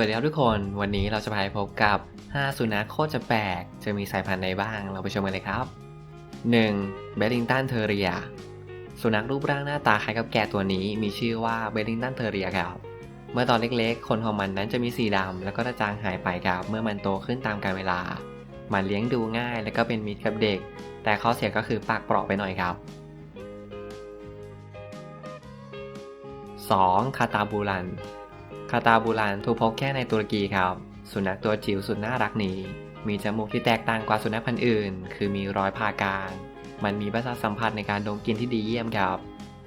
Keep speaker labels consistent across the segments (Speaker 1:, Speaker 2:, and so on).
Speaker 1: วัสดีครับทุกคน วันนี้เราจะไปพบกับ 5 สุนัขโคตรจะแปลก จะมีสายพันธุ์ใดบ้าง เราไปชมกันเลยครับ 1. เบลลิงตันเทอเรีย สุนัขรูปร่างหน้าตาคล้ายกับแกะตัวนี้ มีชื่อว่าเบลลิงตันเทอเรียครับ เมื่อตอนเล็กๆคนของมันนั้นจะมีสีดำแล้วก็จะจางหายไปครับ เมื่อมันโตขึ้นตามกาลเวลา มันเลี้ยงดูง่าย และก็เป็นมิตรกับเด็ก แต่ข้อเสียก็คือปากเปราะไปหน่อยครับ 2. คาตาบูรัน คาตาบูรันถูกพบแค่ในตุรกีครับ สุนัขตัวจิ๋วสุดน่ารักนี้ มีจมูกที่แตกต่างกว่าสุนัขพันธุ์อื่น คือมีรอยผ่ากลาง มันมีประสาทสัมผัสในการดมกลิ่นที่ดีเยี่ยมครับ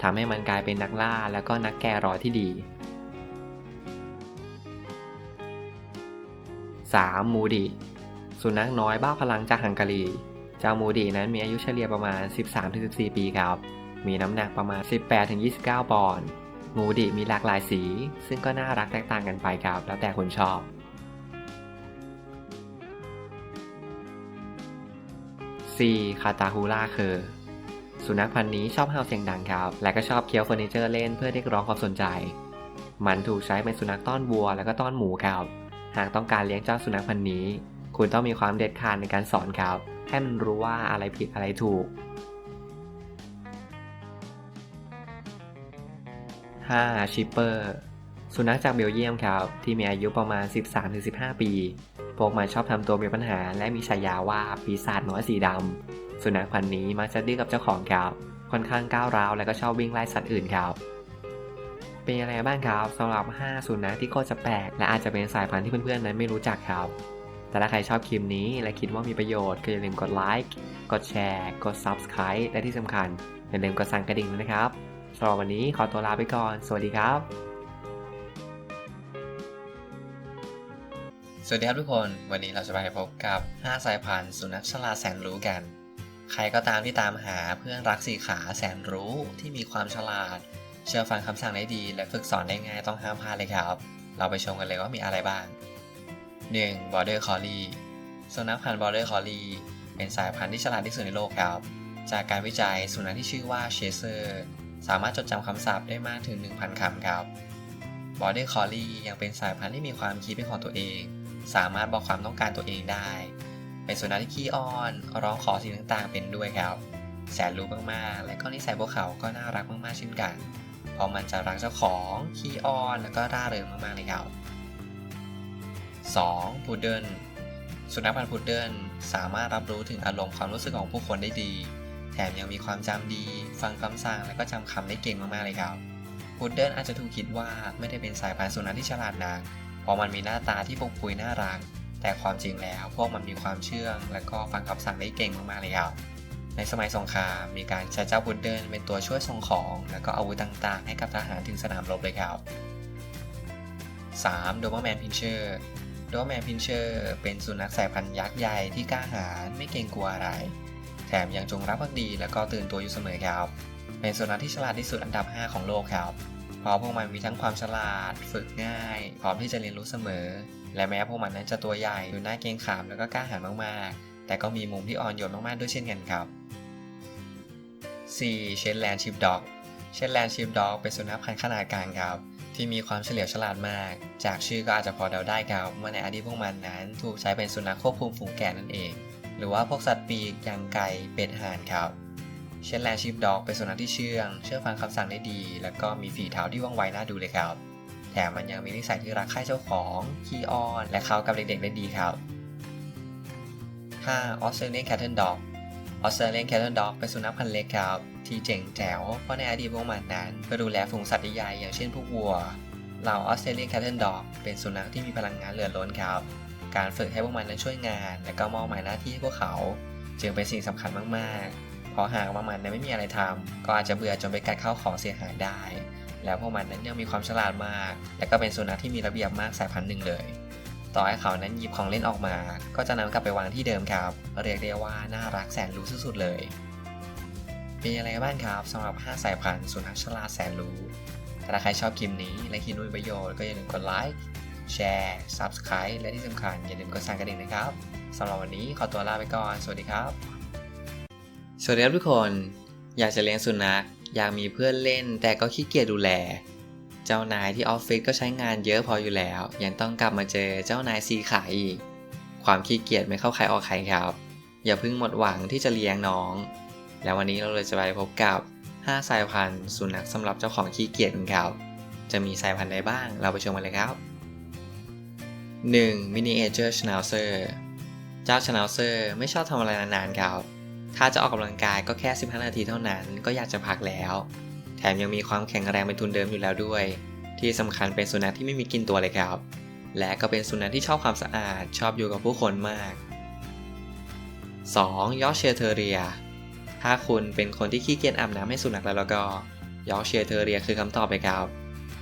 Speaker 1: ทำให้มันกลายเป็นนักล่าแล้วก็นักแกะรอยที่ดี 3. มูดีสุนัขน้อยบ้าพลังจากฮังการี เจ้ามูดีนั้นมีอายุเฉลี่ยประมาณ 13-14 ปีครับ มีน้ำหนักประมาณ 18-29 ปอนด์ มูดีมีหลากหลายสี ซึ่งก็น่ารักแตกต่างกันไปครับ แล้วแต่คนชอบ 4. คาตาฮูล่าเคอร์สุนัขพันธุ์นี้ชอบเห่าเสียงดังครับ และก็ชอบเคี้ยวเฟอร์นิเจอร์เล่นเพื่อเรียกร้องความสนใจ มันถูกใช้เป็นสุนัขต้อนวัวและก็ต้อนหมูครับ หากต้องการเลี้ยงเจ้าสุนัขพันธุ์นี้ คุณต้องมีความเด็ดขาดในการสอนครับ ให้มันรู้ว่าอะไรผิดอะไรถูก 5. ชิปเปอร์สุนัขจากเบลเยียมครับ ที่มีอายุประมาณ 13-15 ปี พวกมันชอบทำตัวมีปัญหา และมีฉายาว่าปีศาจน้อยสีดำ สุนัขพันธุ์นี้มักจะดื้อกับเจ้าของครับ ค่อนข้างก้าวร้าวและก็ชอบวิ่งไล่สัตว์อื่นครับ เป็นยังไงบ้างครับสำหรับ 5 สุนัขที่โคตรจะแปลก และอาจจะเป็นสายพันธุ์ที่เพื่อนๆนั้นไม่รู้จักครับ แต่ถ้าใครชอบคลิปนี้และคิดว่ามีประโยชน์ก็อย่าลืมกดไลค์ กดแชร์ กด Subscribe และที่สำคัญอย่าลืมกดสั่นกระดิ่งนะครับ สำหรับวันนี้ขอตัวลาไปก่อน สวัสดีครับ สวัสดีครับทุกคน วันนี้เราจะไปพบกับ 5 สายพันธุ์สุนัขฉลาแสนรู้กัน ใครก็ตามที่ตามหาเพื่อนรักสีขาแสนรู้ที่มีความฉลาด เชื่อฟังคำสั่งได้ดี และฝึกสอนได้ง่ายต้องห้ามพลาดเลยครับ เราไปชมกันเลยว่ามีอะไรบ้าง 1. Border Collie สุนัขพันธุ์ Border Collie เป็นสายพันธุ์ที่ฉลาดที่สุดในโลกครับ จากการวิจัยสุนัขที่ชื่อว่าเชเซอร์ สามารถจดจำคำศัพท์ได้มากถึง 1,000 คำครับ Border Collie ยังเป็นสายพันธุ์ที่มีความคิดเป็นของตัวเอง สามารถบอกความต้องการตัวเองได้ เป็นสุนัขที่ขี้อ้อน ร้องขอสิ่งต่างๆ เป็นด้วยครับ แสนรู้มากๆ และก็นิสัยพวกเขาก็น่ารักมากๆ เช่นกัน เพราะมันจะรักเจ้าของ ขี้อ้อน แล้วก็ร่าเริงมากๆเลยครับ 2. พุดเดิลสุนัขพันธุ์พุดเดิลสามารถรับรู้ถึงอารมณ์ความรู้สึกของผู้คนได้ดี แถมยังมีความจำดี ฟังคำสั่งและก็จำคำได้เก่งมากๆเลยครับพุดเดิลอาจจะถูกคิดว่าไม่ได้เป็นสายพันธุ์สุนัขที่ฉลาดนักเพราะมันมีหน้าตาที่ปกปุยน่ารัก แต่ความจริงแล้วพวกมันมีความเชื่อง และก็ฟังคำสั่งได้เก่งมากๆเลยครับในสมัยสงครามมีการใช้เจ้าพุดเดิลเป็นตัวช่วยส่งของ และก็อาวุธต่างๆ ให้กับทหารถึงสนามรบเลยครับ 3. โดเบอร์แมนพินเชอร์โดเบอร์แมนพินเชอร์เป็นสุนัขสายพันธุ์ยักษ์ใหญ่ที่กล้าหาญไม่เกรงกลัวอะไร แถมยังจงรักภักดีและก็ตื่นตัวอยู่เสมอครับเป็นสุนัขที่ฉลาดที่สุดอันดับ 5 ของโลกครับเพราะพวกมันมีทั้งความฉลาด ฝึกง่าย พร้อมที่จะเรียนรู้เสมอ และแม้พวกมันนั้นจะตัวใหญ่ดูน่าเกรงขามแล้วก็กล้าหาญมากๆ แต่ก็มีมุมที่อ่อนโยนมากๆด้วยเช่นกันครับ 4. เชนแลนด์ชิปด็อกเชนแลนด์ชิปด็อกเป็นสุนัขพันธุ์ขนาดกลางครับ ที่มีความเฉลียวฉลาดมาก จากชื่อก็อาจจะพอเดาได้ครับว่าในอดีตพวกมันนั้น ถูกใช้เป็นสุนัขควบคุมฝูงแกะนั่นเอง หรือว่าพวกสัตว์ปีกอย่างไก่เป็ดห่านครับ เช่นแลนชิปด็อกเป็นสุนัขที่เชื่อง เชื่อฟังคำสั่งได้ดี แล้วก็มีฝีเท้าที่ว่องไวน่าดูเลยครับ แถมมันยังมีนิสัยที่รักใคร่เจ้าของ ขี้อ้อน และเข้ากับเด็กๆได้ดีครับ 5. ออสเตรเลียนแคทเทิลด็อกออสเตรเลียนแคทเทิลด็อกเป็นสุนัขพันธุ์เล็กครับ ที่เจ๋งแจ๋วเพราะในอดีตพวกมันนั้นก็ดูแลฝูงสัตว์ใหญ่อย่างเช่นพวกวัวเหล่าออสเตรเลียนแคทเทิลด็อกเป็นสุนัขที่มีพลังงานเหลือล้นครับ การฝึกให้พวกมันนั้นช่วยงาน และก็มอบหมายหน้าที่ให้พวกเขา จึงเป็นสิ่งสำคัญมากๆ เพราะหากว่ามันนั้นไม่มีอะไรทำก็อาจจะเบื่อจนไปกัดเข้าของเสียหายได้ แล้วพวกมันนั้นยังมีความฉลาดมาก และก็เป็นสุนัขที่มีระเบียบมากสายพันธุ์หนึ่งเลย ต่อให้เขานั้นหยิบของเล่นออกมา ก็จะนำกลับไปวางที่เดิมครับ เรียกได้ว่าน่ารักแสนรู้สุดๆเลยเป็นยังไงบ้างครับสำหรับ 5 สายพันธุ์สุนัขฉลาดแสนรู้ถ้าใครชอบคลิปนี้และคิดว่ามีประโยชน์ก็อย่าลืมกดไลค์ แชร์ Subscribe และที่สำคัญอย่าลืมกดสั่นกระดิ่งนะครับสำหรับวันนี้ขอตัวลาไปก่อน สวัสดีครับ สวัสดีครับทุกคน อยากจะเลี้ยงสุนัข อยากมีเพื่อนเล่น แต่ก็ขี้เกียจดูแลจจ้านายที่ออฟฟิศก็ใช้งานเยอะพออยู่แล้ว ยังต้องกลับมาเจอเจ้านายซีขายอีก ความขี้เกียจไม่เข้าใครออกใครครับ อย่าเพิ่งหมดหวังที่จะเลี้ยงน้อง แล้ววันนี้เราเลยจะไปพบกับ 5 สายพันธุ์สุนัขสำหรับเจ้าของขี้เกียจกันครับ จะมีสายพันธุ์ใดบ้าง เราไปชมกันเลยครับ 1. Miniature Schnauzer เจ้า Schnauzer ไม่ชอบทำอะไรนานๆครับ ถ้าจะออกกำลังกายก็แค่ 15 นาทีเท่านั้นก็อยากจะพักแล้ว แถมยังมีความแข็งแรงเป็นทุนเดิมอยู่แล้วด้วย ที่สำคัญเป็นสุนัขที่ไม่มีกลินตัวเลยครับ และก็เป็นสุนัขที่ชอบความสะอาด ชอบอยู่กับผู้คนมาก 2. ยอร์เชียเทเรีย ถ้าคุณเป็นคนที่ขี้เกียจอาบน้ำให้สุนัขแล้วก็ยอร์เชียเทเรียคือคำตอบเลยครับ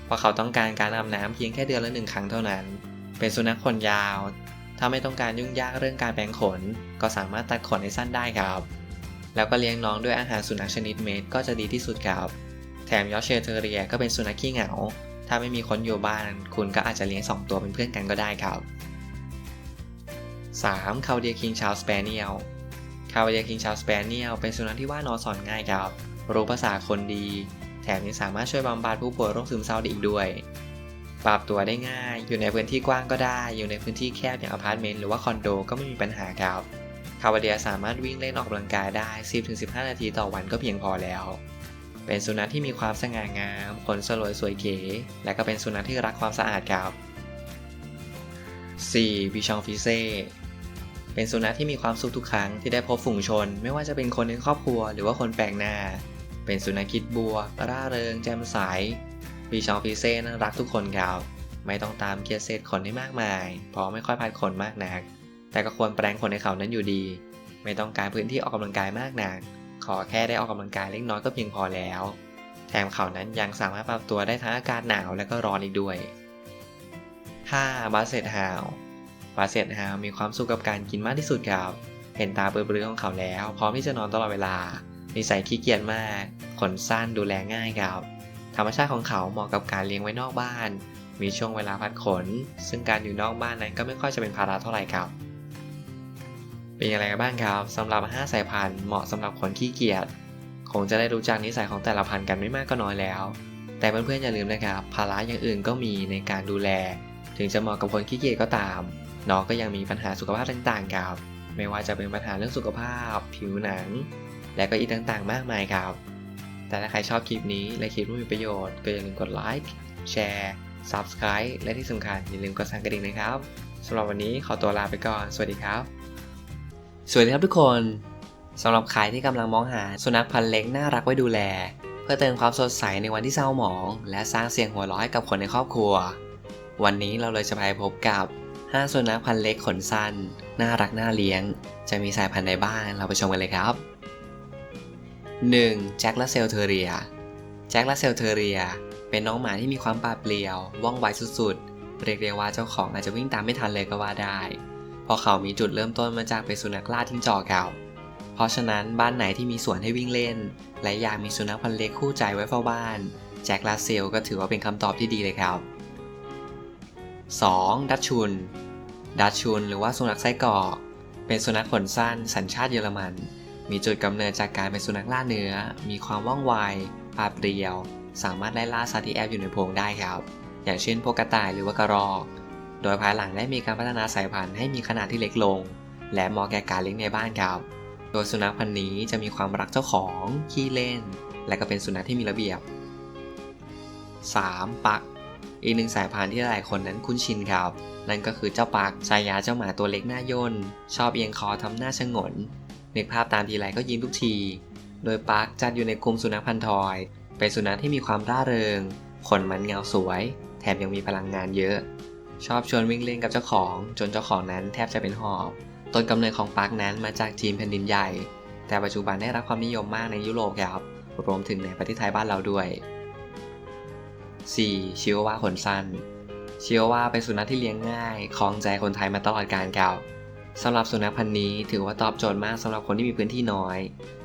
Speaker 1: เพราะเขาต้องการการอาบน้ำเพียงแค่เดือนละหนึ่งครั้งเท่านั้น เป็นสุนัขขนยาว ถ้าไม่ต้องการยุ่งยากเรื่องการแปรงขน ก็สามารถตัดขนให้สั้นได้ครับ แล้วก็เลี้ยงน้องด้วยอาหารสุนัขชนิดเม็ดก็จะดีที่สุดครับ แถมยอร์เชียเทเรียก็เป็นสุนัขขี้เหงา ถ้าไม่มีคนอยู่บ้าน คุณก็อาจจะเลี้ยง 2 ตัวเป็นเพื่อนกันก็ได้ครับ 3. คาวเดียคิงชาวสเปเนียลคาวเดียคิงชาวสเปเนียลเป็นสุนัขที่ว่านอนสอนง่ายครับ รู้ภาษาคนดี แถมยังสามารถช่วยบำบัดผู้ป่วยโรคซึมเศร้าได้อีกด้วย ปรับตัวได้ง่าย อยู่ในพื้นที่กว้างก็ได้ อยู่ในพื้นที่แคบอย่างอพาร์ตเมนต์หรือว่าคอนโดก็ไม่มีปัญหาครับคาวาเดียสามารถวิ่งเล่นออกกำลังกายได้ 10-15 นาทีต่อวันก็เพียงพอแล้ว เป็นสุนัขที่มีความสง่างามขนสลวยสวยเก๋ และก็เป็นสุนัขที่รักความสะอาดครับ 4. บิชองฟิเซเป็นสุนัขที่มีความสุขทุกครั้งที่ได้พบฝูงชน ไม่ว่าจะเป็นคนในครอบครัว หรือว่าคนแปลกหน้า เป็นสุนัขคิดบวกร่าเริงแจ่มใส บิชองฟิเซนรักทุกคนครับ ไม่ต้องตามเกียร์เศษขนให้มากมายเพราะไม่ค่อยพัดขนมากนัก แต่ก็ควรแปลงขนในเขานั้นอยู่ดี ไม่ต้องการพื้นที่ออกกำลังกายมากนัก ขอแค่ได้ออกกำลังกายเล็กน้อยก็เพียงพอแล้ว แถมเขานั้นยังสามารถปรับตัวได้ทั้งอากาศหนาวและก็ร้อนอีกด้วย 5. บาเซตฮาวบาเซตฮาวมีความสุขกับการกินมากที่สุดครับ เห็นตาเปลือยๆของเขาแล้ว พร้อมที่จะนอนตลอดเวลานิสัยขี้เกียจมาก ขนสั้นดูแลง่ายครับ ธรรมชาติของเขาเหมาะกับการเลี้ยงไว้นอกบ้าน มีช่วงเวลาพักขน ซึ่งการอยู่นอกบ้านนั้นก็ไม่ค่อยจะเป็นภาระเท่าไหร่ครับ เป็นอย่างไรกันบ้างครับสำหรับ 5 สายพันธุ์เหมาะสำหรับคนขี้เกียจคงจะได้รู้จักนิสัยของแต่ละพันธุ์กันไม่มากก็น้อยแล้ว แต่เพื่อนๆอย่าลืมนะครับภาระอย่างอื่นก็มีในการดูแล ถึงจะเหมาะกับคนขี้เกียจก็ตามน้องก็ยังมีปัญหาสุขภาพต่างๆครับ ไม่ว่าจะเป็นปัญหาเรื่องสุขภาพ ผิวหนัง และก็อีกต่างๆ มากมายครับ แต่ถ้าใครชอบคลิปนี้และคิดว่ามีประโยชน์ ก็อย่าลืมกดไลค์แชร์ Subscribe และที่สำคัญอย่าลืมกดสั่นกระดิ่งนะครับสำหรับวันนี้ขอตัวลาไปก่อน สวัสดีครับ สวัสดีครับทุกคนสำหรับใครที่กำลังมองหาสุนัขพันธุ์เล็กน่ารักไว้ดูแล เพื่อเติมความสดใสในวันที่เศร้าหมอง และสร้างเสียงหัวเราะให้กับคนในครอบครัว วันนี้เราเลยจะไปพบกับ 5 สุนัขพันธุ์เล็กขนสั้น น่ารักน่าเลี้ยง จะมีสายพันธุ์ใดบ้างเราไปชมกันเลยครับ 1. แจ็คลาเซลเทเรีย แจ็คลาเซลเทเรีย เป็นน้องหมาที่มีความปราดเปรียว ว่องไวสุดๆ เรียกได้ว่าเจ้าของอาจจะวิ่งตามไม่ทันเลยก็ว่าได้ เพราะเขามีจุดเริ่มต้นมาจากเป็นสุนัขล่าทิ้งจอกเก่า เพราะฉะนั้นบ้านไหนที่มีสวนให้วิ่งเล่น และอยากมีสุนัขพันธุ์เล็กคู่ใจไว้เฝ้าบ้าน แจ็คลาเซลก็ถือว่าเป็นคำตอบที่ดีเลยครับ 2. ดัชชุน ดัชชุน หรือว่าสุนัขไส้กรอก เป็นสุนัขขนสั้นสัญชาติเยอรมัน มีจุดกำเนิดจากการเป็นสุนัขล่าเนื้อ มีความว่องไวปราดเปรียว สามารถไล่ล่าสัตว์ที่แอบอยู่ในโพรงได้ครับ อย่างเช่นพวกกระต่ายหรือว่ากระรอก โดยภายหลังได้มีการพัฒนาสายพันธุ์ให้มีขนาดที่เล็กลง และเหมาะแก่การเลี้ยงในบ้านครับ โดยสุนัขพันธุ์นี้จะมีความรักเจ้าของ ขี้เล่น และก็เป็นสุนัขที่มีระเบียบ 3. ปัก อีกหนึ่งสายพันธุ์ที่หลายคนนั้นคุ้นชินครับ นั่นก็คือเจ้าปักชายาเจ้าหมาตัวเล็กหน้าย่น ชอบเอียงคอทำหน้าชงน นึกภาพตามทีไรก็ยิ้มทุกที โดยปักจัดอยู่ในกลุ่มสุนัขพันธุ์ทอย เป็นสุนัขที่มีความร่าเริง ขนมันเงาสวย แถมยังมีพลังงานเยอะ ชอบชวนวิ่งเล่นกับเจ้าของ จนเจ้าของนั้นแทบจะเป็นหอบ ต้นกำเนิดของปักนั้นมาจากจีนแผ่นดินใหญ่ แต่ปัจจุบันได้รับความนิยมมากในยุโรปครับ รวมถึงในประเทศไทยบ้านเราด้วย 4. ชิวาวาขนสั้นชิวาวาเป็นสุนัขที่เลี้ยงง่าย คลองใจคนไทยมาตลอดกาลเก่า สำหรับสุนัขพันธุ์นี้ถือว่าตอบโจทย์มากสำหรับคนที่มีพื้นที่น้อย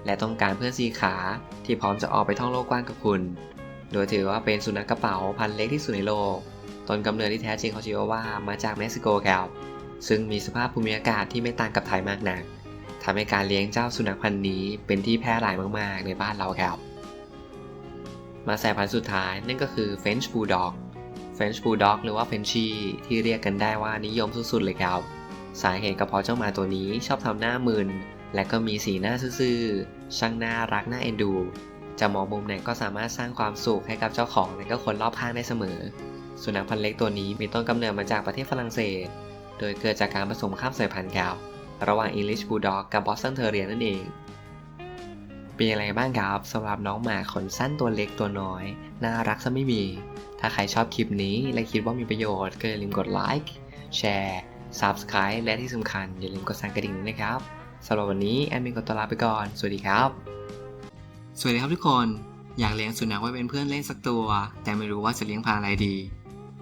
Speaker 1: และต้องการเพื่อนสีขาที่พร้อมจะออกไปท่องโลกกว้างกับคุณ โดยถือว่าเป็นสุนัขกระเป๋าพันธุ์เล็กที่สุดในโลก ต้นกำเนิดที่แท้จริงของชิวาว่ามาจากเม็กซิโกครับซึ่งมีสภาพภูมิอากาศที่ไม่ต่างกับไทยมากนักทำให้การเลี้ยงเจ้าสุนัขพันธุ์นี้เป็นที่แพร่หลายมากๆ ในบ้านเราครับ มาสายพันธุ์สุดท้ายนั่นก็คือ French Bulldog French Bulldog หรือว่า Frenchie ที่เรียกกันได้ว่านิยมสุดๆเลยครับ สาเหตุก็เพราะเจ้าหมาตัวนี้ชอบทำหน้ามึน และก็มีสีหน้าซื่อๆ ช่างน่ารักน่าเอ็นดู จะมองมุมไหนก็สามารถสร้างความสุขให้กับเจ้าของและก็คนรอบข้างได้เสมอ สุนัขพันธุ์เล็กตัวนี้มีต้นกำเนิดมาจากประเทศฝรั่งเศส โดยเกิดจากการผสมข้ามสายพันธุ์ครับระหว่าง English Bulldog กับ Boston Terrier นั่นเอง เป็นยังไงบ้างครับสำหรับน้องหมาขนสั้นตัวเล็กตัวน้อย น่ารักซะไม่มี ถ้าใครชอบคลิปนี้และคิดว่ามีประโยชน์ก็อย่าลืมกดไลค์แชร์ Subscribe และที่สำคัญอย่าลืมกดสั่นกระดิ่งด้วยนะครับสำหรับวันนี้แอดมินกดตัวลาไปก่อน สวัสดีครับ สวัสดีครับทุกคน อยากเลี้ยงสุนัขไว้เป็นเพื่อนเล่นสักตัว แต่ไม่รู้ว่าจะเลี้ยงพันธุ์อะไรดี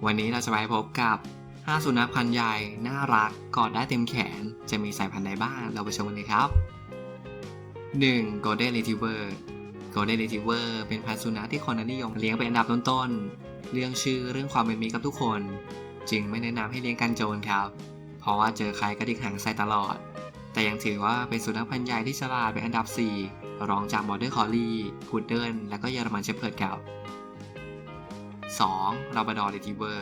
Speaker 1: วันนี้เราจะไปพบกับ 5 สุนัขพันธุ์ใหญ่ น่ารัก กอดได้เต็มแขน จะมีสายพันธุ์ใดบ้าง เราไปชมกันเลยครับ 1. Golden Retriever Golden Retriever เป็นพันธุ์สุนัขที่คนนิยมเลี้ยงเป็นอันดับต้นๆ เรื่องชื่อเรื่องความเป็นมิตรกับทุกคน จึงไม่แนะนำให้เลี้ยงกันโจรครับ เพราะว่าเจอใครก็ดิกหางใส่ตลอด แต่ยังถือว่าเป็นสุนัขพันธุ์ใหญ่ที่ฉลาดเป็นอันดับ 4 รองจาก Border Collie Poodle และก็เยอรมันเชพเพิร์ดครับ 2. Labrador Retriever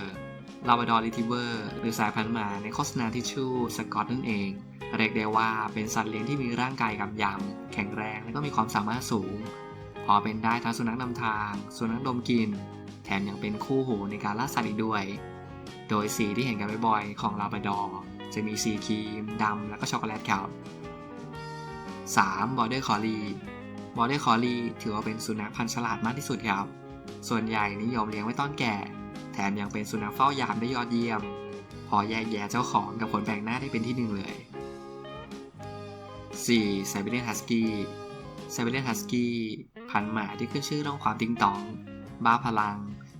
Speaker 1: Labrador Retriever หรือสายพันธุ์หมาในโฆษณาทิชชู่สกอตนั่นเอง เรียกได้ว่าเป็นสัตว์เลี้ยงที่มีร่างกายกำยำแข็งแรงและก็มีความสามารถสูง พอเป็นได้ทั้งสุนัขนำทาง สุนัขดมกลิ่นแถมยังเป็นคู่หูในการล่าสัตว์อีกด้วย โดยสีที่เห็นกันบ่อยๆ ของลาบราดอร์ จะมีสีครีมดำและก็ช็อกโกแลตครับ 3. Border Collie Border Collie ถือว่าเป็นสุนัขพันธุ์ฉลาดมากที่สุดครับ ส่วนใหญ่นิยมเลี้ยงไว้ต้อนแก่ แถมยังเป็นสุนัขเฝ้ายามได้ยอดเยี่ยม พอแยกแยะเจ้าของกับคนแปลกหน้าได้เป็นที่หนึ่งเลย 4. Siberian Husky Siberian Husky พันธุ์หมาที่ขึ้นชื่อเรื่องความติงตอง บ้าพลัง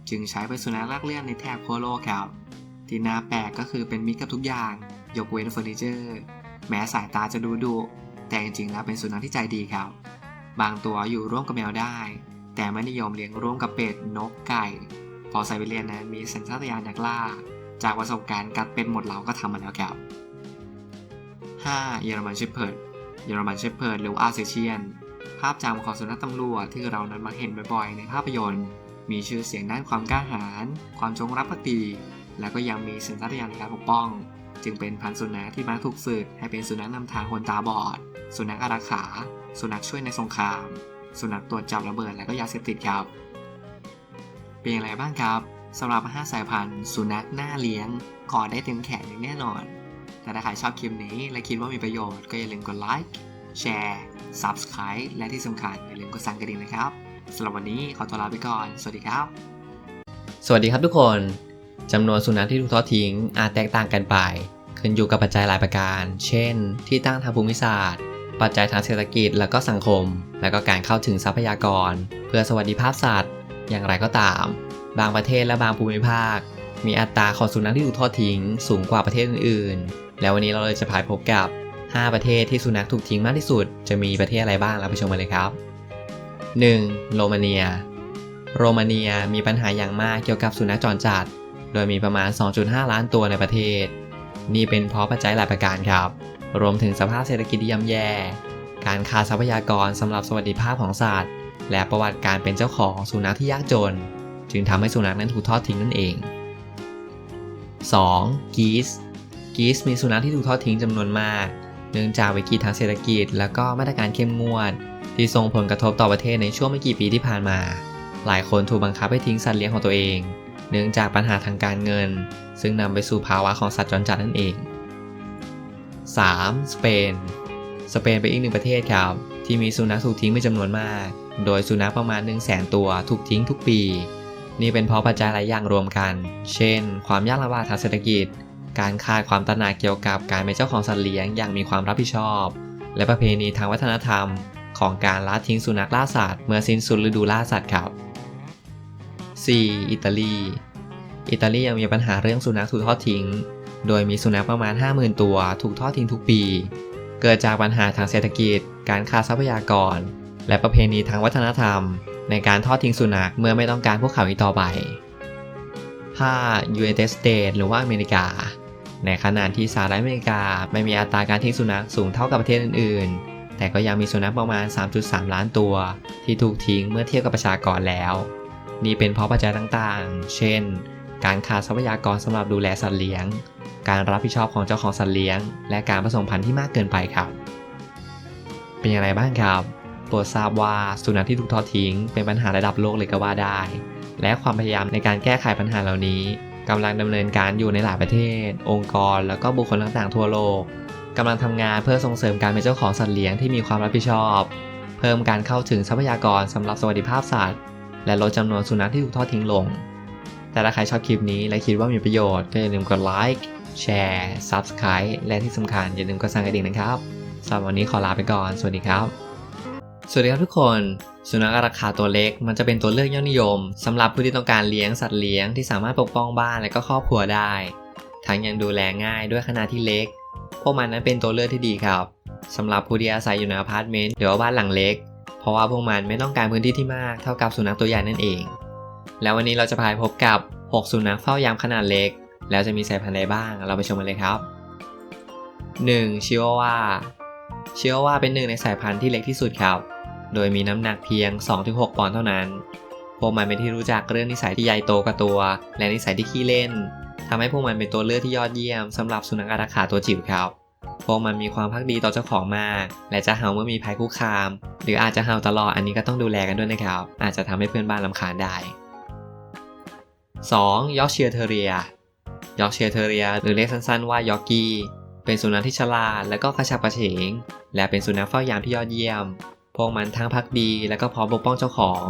Speaker 1: จึงใช้เป็นสุนัขลากเลื่อนในแถบโคโลกครับ ที่น่าแปลกก็คือเป็นมิตรกับทุกอย่าง ยกเว้นเฟอร์นิเจอร์แม้สายตาจะดูดุแต่จริงๆแล้วเป็นสุนัขที่ใจดีครับ บางตัวอยู่ร่วมกับแมวได้ แต่ไม่นิยมเลี้ยงร่วมกับเป็ดนกไก่ พอไซบีเรียนนั้นมีสัญชาตญาณนักล่า จากประสบการณ์กัดเป็นหมดเหล่าก็ทำมาแล้วครับ 5. เยอรมันเชพเพิร์ดเยอรมันเชพเพิร์ดหรืออาเซเชียน ภาพจำของสุนัขตำรวจที่เรานั้นมาเห็นบ่อยๆ ในภาพยนตร์ มีชื่อเสียงด้านความกล้าหาญความจงรักภักดี แล้วก็ยังมีสัญชาตญาณในการปกป้อง จึงเป็นพันธุ์สุนัขที่มักถูกฝึกให้เป็นสุนัขนำทางคนตาบอด สุนัขอารักขา สุนัขช่วยในสงคราม สุนัขตรวจจับระเบิดและก็ยาเสพติดครับ เป็นอย่างไรบ้างครับสำหรับ 5 สายพันธุ์ สุนัขหน่าเลี้ยงกอดได้เต็มแขนอย่างแน่นอน แต่ถ้าใครชอบคลิปนี้และคิดว่ามีประโยชน์ก็อย่าลืมกดไลค์แชร์ Subscribe และที่สำคัญอย่าลืมกดสั่นกระดิ่งนะครับสำหรับวันนี้ขอตัวลาไปก่อน สวัสดีครับ สวัสดีครับทุกคน จำนวนสุนัขที่ถูกทอดทิ้งอาจแตกต่างกันไป ขึ้นอยู่กับปัจจัยหลายประการ เช่น ที่ตั้งทางภูมิศาสตร์ ปัจจัยทางเศรษฐกิจและก็สังคม และก็การเข้าถึงทรัพยากร เพื่อสวัสดิภาพสัตว์ อย่างไรก็ตาม บางประเทศและบางภูมิภาค มีอัตราของสุนัขที่ถูกทอดทิ้งสูงกว่าประเทศอื่นๆ แล้ววันนี้เราเลยจะพาพบกับ 5 ประเทศที่สุนัขถูกทิ้งมากที่สุด จะมีประเทศอะไรบ้างเราไปชมกันเลยครับ 1. โรมาเนีย โรมาเนียมีปัญหาอย่างมากเกี่ยวกับสุนัขจรจัด โดยมีประมาณ 2.5 ล้านตัวในประเทศ นี่เป็นเพราะปัจจัยหลายประการครับ รวมถึงสภาพเศรษฐกิจย่ำแย่ การขาดทรัพยากรสำหรับสวัสดิภาพของสัตว์ และประวัติการเป็นเจ้าของสุนัขที่ยากจน จึงทำให้สุนัขนั้นถูกทอดทิ้งนั่นเอง 2. กีสกีสมีสุนัขที่ถูกทอดทิ้งจำนวนมาก เนื่องจากวิกฤตทางเศรษฐกิจ และก็มาตรการเข้มงวด ที่ส่งผลกระทบต่อประเทศในช่วงไม่กี่ปีที่ผ่านมา หลายคนถูกบังคับให้ทิ้งสัตว์เลี้ยงของตัวเอง เนื่องจากปัญหาทางการเงิน ซึ่งนำไปสู่ภาวะของสัตว์จรจัดนั่นเอง 3. สเปน สเปนเป็นอีกหนึ่งประเทศครับ ที่มีสุนัขถูกทิ้งเป็นจำนวนมาก โดยสุนัขประมาณ 1 0 0 0 0แตัวถูกทิ้งทุกปี นี่เป็นเพราะปัจจัยหลายอย่างรวมกัน เช่น ความยากลำบากทางเศรษฐกิจ การขาดความตระหนักเกี่ยวกับการเป็นเจ้าของสัตว์เลี้ยงอย่างมีความรับผิดชอบ และประเพณีทางวัฒนธรรม ของการละทิ้งสุนัขล่าสัตว์เมื่อสิ้นสุดฤดูล่าสัตว์ครับ 4. อิตาลี อิตาลียังมีปัญหาเรื่องสุนัขถูกทอดทิ้ง โดยมีสุนัขประมาณ 50,000 ตัวถูกทอดทิ้งทุกปี เกิดจากปัญหาทางเศรษฐกิจ การขาดทรัพยากร และประเพณีทางวัฒนธรรม ในการทอดทิ้งสุนัขเมื่อไม่ต้องการพวกเขาอีกต่อไป 5. United States หรือว่าอเมริกา ในขณะที่สหรัฐอเมริกาไม่มีอัตราการทิ้งสุนัขสูงเท่ากับประเทศอื่น ๆ แต่ก็ยังมีสุนัขประมาณ 3.3 ล้านตัว ที่ถูกทิ้งเมื่อเทียบกับประชากรแล้ว นี่เป็นเพราะปัจจัยต่างๆ เช่น การขาดทรัพยากรสำหรับดูแลสัตว์เลี้ยง การรับผิดชอบของเจ้าของสัตว์เลี้ยง และการผสมพันธุ์ที่มากเกินไปครับ เป็นอย่างไรบ้างครับโปรดทราบว่าสุนัขที่ถูกทอดทิ้งเป็นปัญหาระดับโลกเลยก็ว่าได้ และความพยายามในการแก้ไขปัญหาเหล่านี้กำลังดำเนินการอยู่ในหลายประเทศ องค์กร แล้วก็บุคคลต่างๆทั่วโลกกำลังทำงานเพื่อส่งเสริมการเป็นเจ้าของสัตว์เลี้ยงที่มีความรับผิดชอบ เพิ่มการเข้าถึงทรัพยากรสำหรับสวัสดิภาพสัตว์ และลดจำนวนสุนัขที่ถูกทอดทิ้งลง แต่ถ้าใครชอบคลิปนี้และคิดว่ามีประโยชน์ก็อย่าลืมกดไลค์แชร์ Subscribe และที่สำคัญอย่าลืมกดสั่นกระดิ่งนะครับสำหรับวันนี้ขอลาไปก่อน สวัสดีครับ สวัสดีครับทุกคน สุนัขราคาตัวเล็กมันจะเป็นตัวเลือกยอดนิยมสำหรับผู้ที่ต้องการเลี้ยงสัตว์เลี้ยงที่สามารถปกป้องบ้านและก็ครอบครัวได้ ทั้งยังดูแลง่ายด้วยขนาดที่เล็ก พวกมันนั้นเป็นตัวเลือกที่ดีครับสำหรับผู้ที่อาศัยอยู่ในอพาร์ตเมนต์หรือว่าบ้านหลังเล็ก เพราะว่าพวกมันไม่ต้องการพื้นที่ที่มากเท่ากับสุนัขตัวใหญ่นั่นเอง แล้ววันนี้เราจะพาไปพบกับ 6 สุนัขเฝ้ายามขนาดเล็ก แล้วจะมีสายพันธุ์ใดบ้าง เราไปชมกันเลยครับ 1. ชิวาวาชิวาวาเป็นหนึ่งในสายพันธุ์ที่เล็กที่สุดครับ โดยมีน้ำหนักเพียง 2-6 ปอนด์เท่านั้น พวกมันเป็นที่รู้จักเรื่องนิสัยที่ใหญ่โตกับตัว และนิสัยที่ขี้เล่นทำให้พวกมันเป็นตัวเลือกที่ยอดเยี่ยมสำหรับสุนัขอาราขาตัวจิ๋วครับ พวกมันมีความพักดีต่อเจ้าของมาก และจะเห่าเมื่อมีภัยคุกคาม หรืออาจจะเห่าตลอดอันนี้ก็ต้องดูแลกันด้วยนะครับ อาจจะทำให้เพื่อนบ้านลำคาญได้ 2. ยอร์เชียร์เทเรีย ยอร์เชียร์เทเรีย หรือเรียกสั้นๆว่ายอร์กี้ เป็นสุนัขที่ฉลาดและก็กระฉับกระเฉง และเป็นสุนัขเฝ้ายามที่ยอดเยี่ยม พวกมันทั้งพักดี และก็พร้อมปกป้องเจ้าของ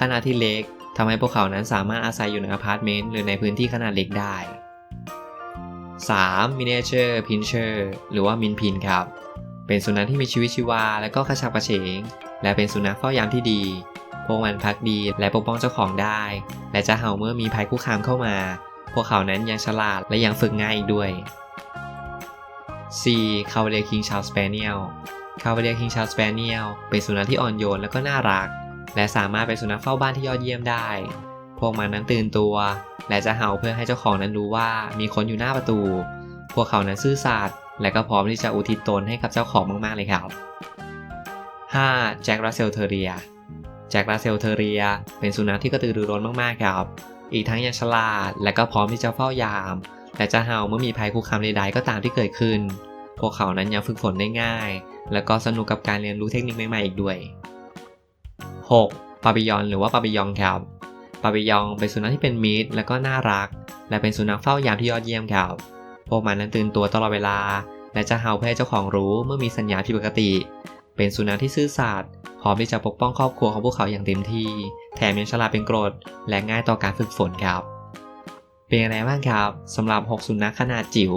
Speaker 1: ขนาดที่เล็กทำให้พวกเขานั้นสามารถอาศัยอยู่ในอพาร์ตเมนต์หรือในพื้นที่ขนาดเล็กได้ 3. มิน a เจอร์พินเชอร์หรือว่ามินพินครับ เป็นสุนัขที่มีชีวิตชีวา และก็กระฉับกระเฉง และเป็นสุนัขเฝ้ายามที่ดี พวกมันพักดีและปกป้องเจ้าของได้ และจะเห่าเมื่อมีภัยคุกคามเข้ามา พวกเขานั้นยังฉลาดและยังฝึกง่ายอีกด้วย 4. คาวเลียคิงชา s สเปเนียลคาวเลียคิงชา s สเปเนียลเป็นสุนัขที่อ่อนโยนและก็น่ารัก และสามารถเป็นสุนัขเฝ้าบ้านที่ยอดเยี่ยมได้ วกมันนั้นตื่นตัว และจะเห่าเพื่อให้เจ้าของนั้นรู้ว่ามีคนอยู่หน้าประตู พวกเขานั้นซื่อสัตย์และก็พร้อมที่จะอุทิศตนให้กับเจ้าของมากๆเลยครับ 5. แจ็ครัสเซลเทเรียแจ็ครัสเซลเทเรียเป็นสุนัขที่กระตือรือร้นมากๆครับ อีกทั้งยังฉลาด และก็พร้อมที่จะเฝ้ายาม และจะเห่าเมื่อมีภัยคุกคามใดๆก็ตามที่เกิดขึ้น พวกเขานั้นยังฝึกฝนได้ง่าย และก็สนุกกับการเรียนรู้เทคนิคใหม่ๆอีกด้วย 6. ปาปิยอนหรือว่าปาปิยองครับ ปาปิยองเป็นสุนัขที่เป็นมิตรและก็น่ารัก และเป็นสุนัขเฝ้ายามที่ยอดเยี่ยมครับ พวกมันนั้นตื่นตัวตลอดเวลา และจะเห่าเพื่อให้เจ้าของรู้เมื่อมีสัญญาณผิดปกติ เป็นสุนัขที่ซื่อสัตย์พร้อมที่จะปกป้องครอบครัวของพวกเขาอย่างเต็มที่ แถมยังฉลาดเป็นกรดและง่ายต่อการฝึกฝนครับ เป็นยังไงบ้างครับสำหรับ 6 สุนัขขนาดจิ๋ว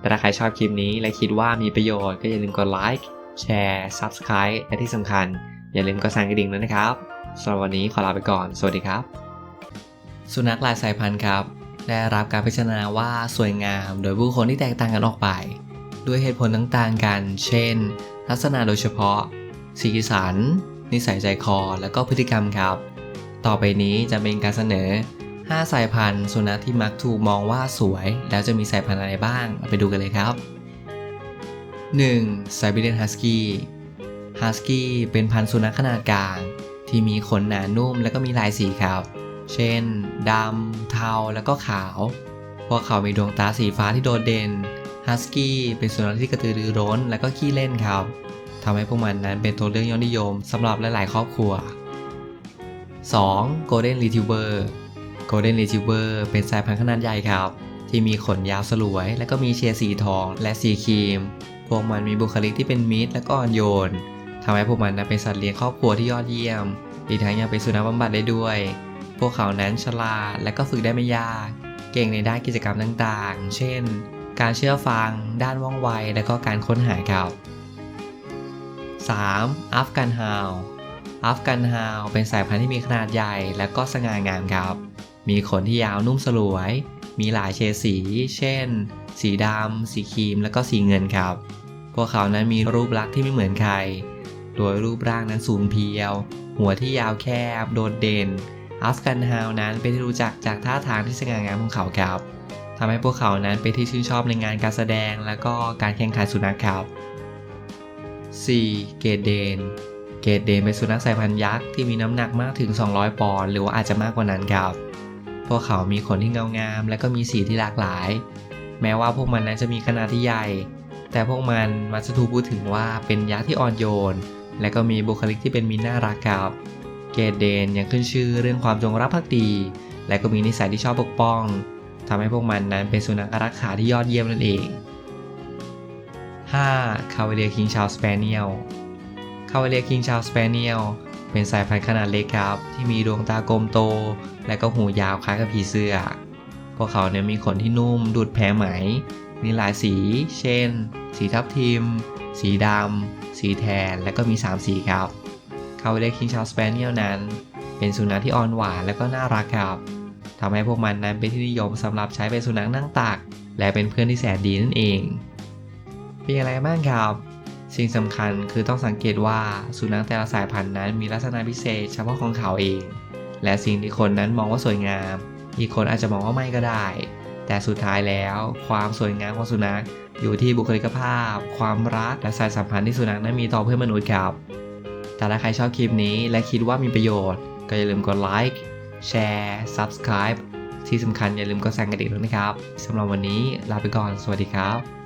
Speaker 1: แต่ถ้าใครชอบคลิปนี้และคิดว่ามีประโยชน์ก็อย่าลืมกดไลค์แชร์ Subscribe และที่สำคัญ อย่าลืมกดสั่นกระดิ่งด้วยนะครับสำหรับวันนี้ขอลาไปก่อน สวัสดีครับ สุนัขหลายสายพันธุ์ครับ ได้รับการพิจารณาว่าสวยงามโดยผู้คนที่แตกต่างกันออกไป ด้วยเหตุผลต่างๆกัน เช่น ลักษณะโดยเฉพาะ สีสัน นิสัยใจคอ และก็พฤติกรรมครับ ต่อไปนี้จะเป็นการเสนอ 5 สายพันธุ์ สุนัขที่มักถูกมองว่าสวย แล้วจะมีสายพันธุ์อะไรบ้างาไปดูกันเลยครับ 1. ไซบีเรียนฮัสกี้ฮัสกี้เป็นพันธุ์สุนัขขนาดกลาง ที่มีขนหนานุ่มและก็มีลายสีครับ เช่นดำเทาแล้วก็ขาว พวกเขามีดวงตาสีฟ้าที่โดดเด่นฮัสกี้เป็นสุนัขที่กระตือรือร้นและก็ขี้เล่นครับทำให้พวกมันนั้นเป็นตัวเลือกยอดนิยมสำหรับหลาย ๆ ครอบครัว 2. Golden Retriever Golden Retriever เป็นสายพันธุ์ขนาดใหญ่ครับ ที่มีขนยาวสลวย และก็มีเฉดสีทองและสีครีม พวกมันมีบุคลิกที่เป็นมิตรและก็อ่อนโยนทำให้พวกมันนั้นเป็นสัตว์เลี้ยงครอบครัวที่ยอดเยี่ยม อีกทั้งยังเป็นสุนัขบำบัดได้ด้วย พวกเขานั้นฉลาดและก็ฝึกได้ไม่ยาก เก่งในด้านกิจกรรมต่างๆ เช่น การเชื่อฟัง ด้านว่องไว และก็การค้นหาครับ 3. อัฟกันฮาวอัฟกันฮาวเป็นสายพันธุ์ที่มีขนาดใหญ่และก็สง่างามครับ มีขนที่ยาวนุ่มสลวย มีหลายเฉดสี เช่น สีดำ สีครีม และก็สีเงินครับ พวกเขานั้นมีรูปลักษณ์ที่ไม่เหมือนใคร โดยรูปร่างนั้นสูงเพียว หัวที่ยาวแคบ โดดเด่น อัฟกันฮาวนั้นเป็นที่รู้จักจากท่าทางที่สง่างามของเขาครับทำให้พวกเขานั้นเป็นที่ชื่นชอบในงานการแสดงและก็การแข่งขันสุนัขครับ 4. เกตเดน เกเกรดเดนเป็นสุนัขสายพันธุ์ยักษ์ที่มีน้ำหนักมากถึง 200 ปอนด์หรือว่าอาจจะมากกว่านั้นครับ พวกเขามีขนที่เงางาม และก็มีสีที่หลากหลาย แม้ว่าพวกมันนั้นจะมีขนาดที่ใหญ่ แต่พวกมันมักจะถูกพูดถึงว่าเป็นยักษ์ที่อ่อนโยน และก็มีบุคลิกที่เป็นมิตรน่ารักครับ เกดเดนยังขึ้นชื่อเรื่องความจงรักภักดี และก็มีนิสัยที่ชอบปกป้องทำให้พวกมันนั้นเป็นสุนัขอารักขาที่ยอดเยี่ยมนั่นเอง 5. คาวเลียคิงชาวสเปเนียลคาวเลียคิงชาวสเปเนียลเป็นสายพันธุ์ขนาดเล็กครับ ที่มีดวงตากลมโต และก็หูยาวคล้ายกับผีเสื้อ พวกเขาเนี่ยมีขนที่นุ่มดูดแผลไหม มีหลายสี เช่น สีทับทิม สีดำ สีแทน และก็มี 3 สีครับ คาวเลียคิงชาวสเปเนียลนั้น เป็นสุนัขที่อ่อนหวานและก็น่ารักครับทำให้พวกมันนั้นเป็นที่นิยมสำหรับใช้เป็นสุนัขนั่งตัก และเป็นเพื่อนที่แสนดีนั่นเองเป็นอะไรบ้างครับ สิ่งสำคัญคือต้องสังเกตว่าสุนัขแต่ละสายพันธุ์นั้นมีลักษณะพิเศษเฉพาะของเขาเอง และสิ่งที่คนนั้นมองว่าสวยงาม อีกคนอาจจะมองว่าไม่ก็ได้ แต่สุดท้ายแล้วความสวยงามของสุนัขอยู่ที่บุคลิกภาพ ความรักและสายสัมพันธ์ที่สุนัขนั้นมีต่อเพื่อนมนุษย์ครับ แต่ถ้าใครชอบคลิปนี้และคิดว่ามีประโยชน์ ก็อย่าลืมกดไลค์แชร์ Subscribe ที่สำคัญอย่าลืมกดสั่นกระดิ่งด้วยนะครับสำหรับวันนี้ลาไปก่อน สวัสดีครับ